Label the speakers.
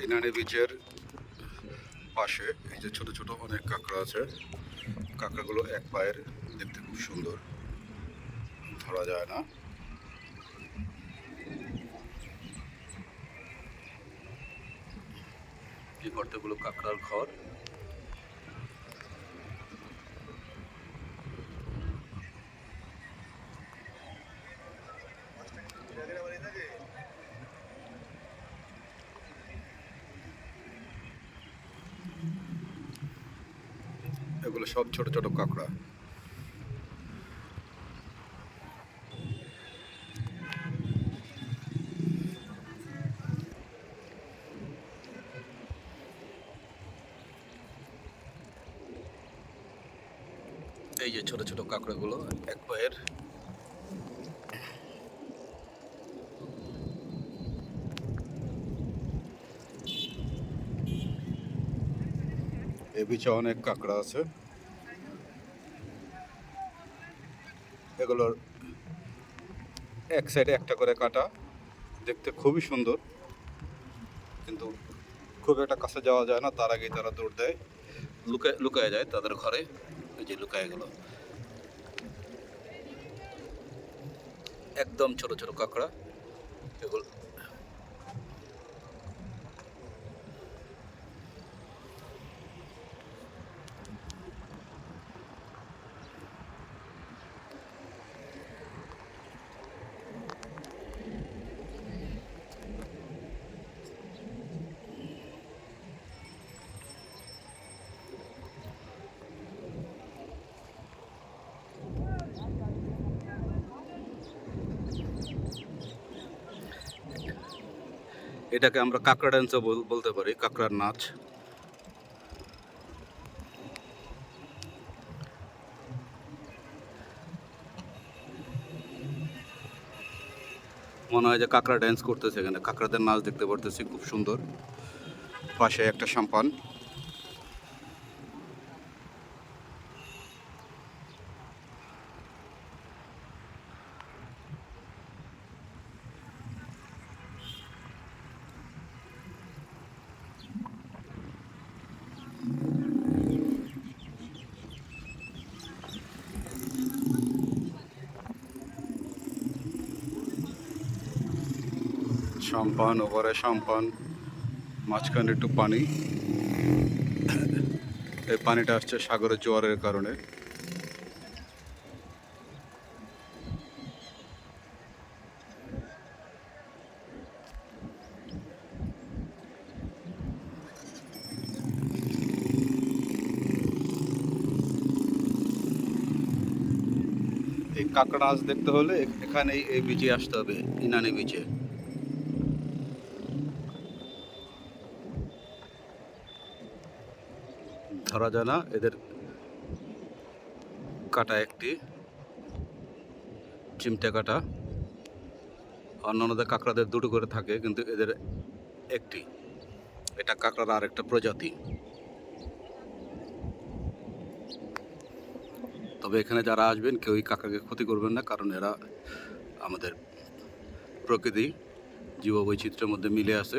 Speaker 1: ইনানি বিচের পাশে এই যে ছোট ছোট অনেক কাঁকড়া আছে। কাঁকড়াগুলো এক পায়ের দেখতে খুব সুন্দর। ধরা যায় না। এই গর্তগুলো কাঁকড়ার ঘর। এগুলো সব ছোট ছোট কাঁকড়া। এই যে ছোট ছোট কাঁকড়াগুলো এক পায়ের এ বিচে অনেক কাঁকড়া আছে। এগুলোর এক সাইডে একটা করে কাটা, দেখতে খুবই সুন্দর। কিন্তু খুব একটা কাছে যাওয়া যায় না, তার আগেই তারা দৌড় দেয়। লুকায় লুকায় যায় তাদের ঘরে, এই যে লুকায় গেল। একদম ছোট ছোট কাঁকড়া। এগুলো এটাকে আমরা কাঁকড়া ড্যান্সও বল- বলতে পারি, কাঁকড়ার নাচ। মনে হয় যে কাঁকড়া ড্যান্স করতেছে এখানে। কাঁকড়াদের নাচ দেখতে পারতেছি, খুব সুন্দর। পাশে একটা সাম্পান। সাম্পান ওভারে সম্পান মাঝখানে একটু পানি। এই পানিটা আসছে সাগরের জোয়ারের কারণে। এই কাঁকড়া নাচ দেখতে হলে এখানেই এই বিচে আসতে হবে, ইনানি বিচে ধরা যায় না, এদের কাটা একটি, চিমটে কাটা। অন্যান্যদের কাঁকড়াদের দুটো করে থাকে, কিন্তু এদের একটি। এটা কাঁকড়ার আর একটা প্রজাতি। তবে এখানে যারা আসবেন কেউই কাকাকে ক্ষতি করবেন না, কারণ এরা আমাদের প্রকৃতি, জীববৈচিত্র্যের মধ্যে মিলে আছে।